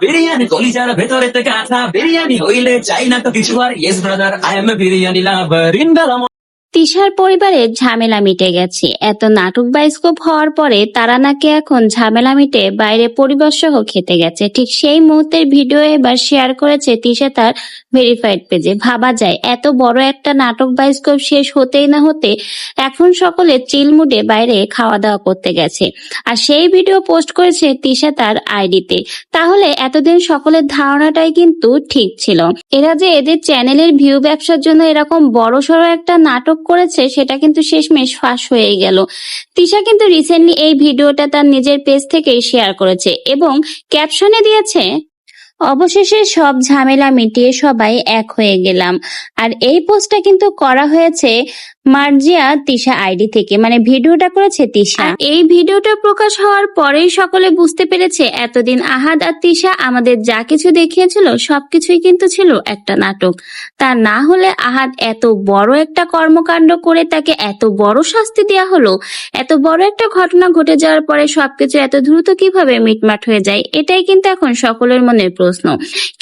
বিরিয়ানি কলিজার ভেতরে থেকে আঠা বিরিয়ানি হইলে চাই না তো কিছু আর। Yes brother I am a biryani lover in তিশার পরিবারের ঝামেলা মিটে গেছে। এত নাটক বায়োস্কোপ হওয়ার পরে তারা নাকি এখন ঝামেলা মিটে বাইরে পরিবার সহ খেতে গেছে। ঠিক সেই মুহূর্তের ভিডিও এবার শেয়ার করেছে তিশা তার ভেরিফাইড পেজে। ভাবা যায়, এত বড় একটা নাটক বায়োস্কোপ শেষ হতেই না হতে এখন সকলে চিল মুডে বাইরে খাওয়া দাওয়া করতে গেছে। আর সেই ভিডিও পোস্ট করেছে তিশা তার আইডিতে। তাহলে এতদিন সকলের ধারণাটাই কিন্তু ঠিক ছিল। এরা যে এদের চ্যানেলের ভিউ ব্যবসার জন্য এরকম বড় সড়ো একটা নাটক করেছে, সেটা কিন্তু শেষমেশ ফাঁস হয়ে গেল। তিশা কিন্তু রিসেন্টলি এই ভিডিওটা তার নিজের পেজ থেকেই শেয়ার করেছে এবং ক্যাপশনে দিয়েছে, অবশেষে সব ঝামেলা মিটিয়ে সবাই এক হয়ে গেলাম। আর এই পোস্টটা কিন্তু করা হয়েছে মার্জিয়া, তিশা আইডি থেকে। মানে ভিডিওটা করেছে তিশা। এই ভিডিওটা প্রকাশ হওয়ার পরেই সকলে বুঝতে পেরেছে, এতদিন আহাদ আর তিশা আমাদের যা কিছু দেখিয়েছিল, সবকিছুই কিন্তু ছিল একটা নাটক। তা না হলে আহাদ এত বড় একটা কর্মকাণ্ড করে তাকে এত বড় শাস্তি দেওয়া হলো? এত বড় একটা ঘটনা ঘটে যাওয়ার পরে সবকিছু এত দ্রুত কীভাবে মিটমাট হয়ে যায়? এটাই কিন্তু এখন সকলের মনের প্রশ্ন।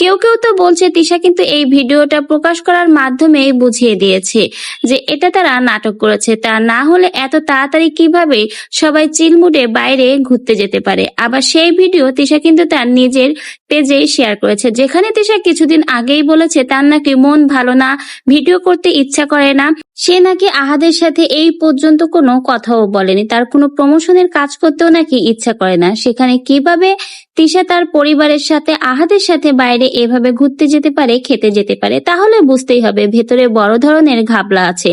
কেউ কেউ তো বলছে, তিশা কিন্তু এই ভিডিওটা প্রকাশ করার মাধ্যমেই বুঝিয়ে দিয়েছে যে এটা তারা নাটক করেছে। তা না হলে এত তাড়াতাড়ি কীভাবে সবাই চিলমুডে বাইরে ঘুরতে যেতে পারে? আবার সেই ভিডিও তিশা কিন্তু তার নিজের পেজে শেয়ার করেছে। যেখানে তিশা কিছুদিন আগেই বলেছে, তার নাকি মন ভালো না, ভিডিও করতে ইচ্ছা করে না। সে নাকি আহাদের সাথে এই পর্যন্ত কোনো কথাও বলেনি। তার কোনো প্রমোশনের কাজ করতেও নাকি ইচ্ছা করে না। সেখানে কীভাবে তিশা তার পরিবারের সাথে, আহাদের সাথে বাইরে এভাবে ঘুরতে যেতে পারে, খেতে যেতে পারে, তাহলে বুঝতেই হবে। ভেতরে বড় ধরনের ঘাবলা আছে।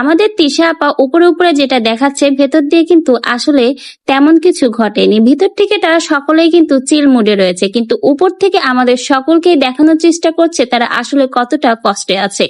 আমাদের তিশা আপা উপরে উপরে যেটা দেখাচ্ছে, ভেতর দিয়ে কিন্তু আসলে তেমন কিছু ঘটেনি। ভিতর থেকে তারা সকলেই কিন্তু চিল মুডে রয়েছে। কিন্তু উপর থেকে আমাদের সকলকেই দেখানোর চেষ্টা করছে তারা আসলে কতটা কষ্টে আছে।